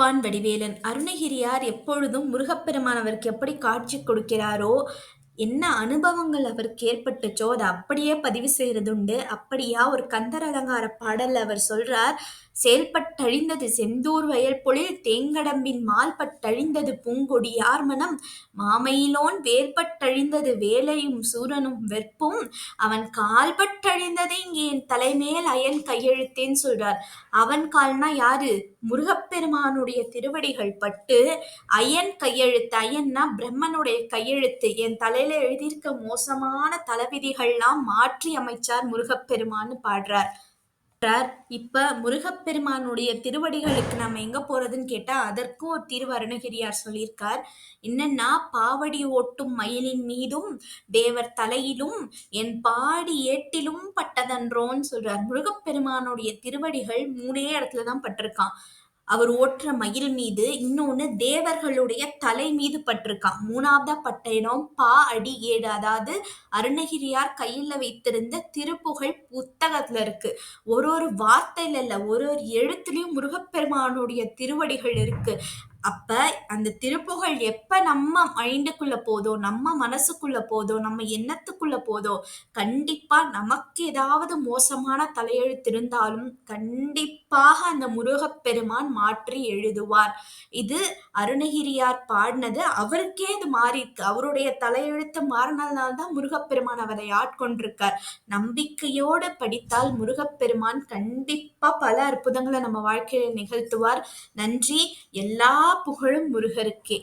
கேட்பான் வடிவேலன் அருணகிரியார் எப்பொழுதும் முருகப்பெருமான் அவருக்கு எப்படி காட்சி கொடுக்கிறாரோ என்ன அனுபவங்கள் அவருக்கு ஏற்பட்டுச்சோ அதை அப்படியே பதிவு செய்யறதுண்டு அப்படியா ஒரு கந்தர் அலங்கார பாடல்ல அவர் சொல்றார் செயல்பட்டழிந்தது செந்தூர் வயல் பொழில் தேங்கடம்பின் மால்பட்டழிந்தது பூங்கொடி யார் மனம் மாமையிலோன் வேர்பட்டழிந்தது வேலையும் சூரனும் வெற்பும். அவன் கால்பட்டழிந்தது இங்கே என் தலைமேல் அயன் கையெழுத்தேன்னு சொல்றார். அவன் கால்னா யாரு? முருகப்பெருமானுடைய திருவடிகள் பட்டு அயன் கையெழுத்து அயன்னா பிரம்மனுடைய கையெழுத்து. என் தலையில எழுதியிருக்க மோசமான தலைவிதிகள்லாம் மாற்றி அமைச்சார் முருகப்பெருமான்னு பாடுறார். இப்ப முருகப்பெருமானுடைய திருவடிகளுக்கு நம்ம எங்க போறதுன்னு கேட்டா அதற்கும் ஒரு தீர்வு அருணகிரியார் சொல்லியிருக்கார். என்னன்னா பாவடி ஓட்டும் மயிலின் மீதும் தேவர் தலையிலும் என் பாடி ஏட்டிலும் பட்டதன்றோன்னு சொல்றார். முருகப்பெருமானுடைய திருவடிகள் மூணே இடத்துலதான் பட்டிருக்கான். அவர் ஓட்டுற மயில் மீது இன்னொன்னு தேவர்களுடைய தலை மீது பட்டிருக்கான். மூணாவதா பட்ட இடம் பா அடி ஏடு அதாவது அருணகிரியார் கையில வைத்திருந்த திருப்புகழ் புத்தகத்துல இருக்கு. ஒரு ஒரு வார்த்தையில இல்ல ஒரு ஒரு எழுத்துலயும் முருகப்பெருமானுடைய திருவடிகள் இருக்கு. அப்ப அந்த திருப்புகழ் எப்ப நம்ம மைண்டுக்குள்ள போதோ நம்ம மனசுக்குள்ள போதோ நம்ம எண்ணத்துக்குள்ள போதோ கண்டிப்பா நமக்கு ஏதாவது மோசமான தலையெழுத்து இருந்தாலும் கண்டிப்பாக அந்த முருகப்பெருமான் மாற்றி எழுதுவார். இது அருணகிரியார் பாடினது. அவருக்கே இது மாறி இருக்கு அவருடைய தலையெழுத்து மாறினதுனால்தான் முருகப்பெருமான் அவரை ஆட்கொண்டிருக்கார். நம்பிக்கையோடு படித்தால் முருகப்பெருமான் கண்டிப்பா பல அற்புதங்களை நம்ம வாழ்க்கையில் நிகழ்த்துவார். நன்றி. எல்லா புகழும் முருகருக்கே.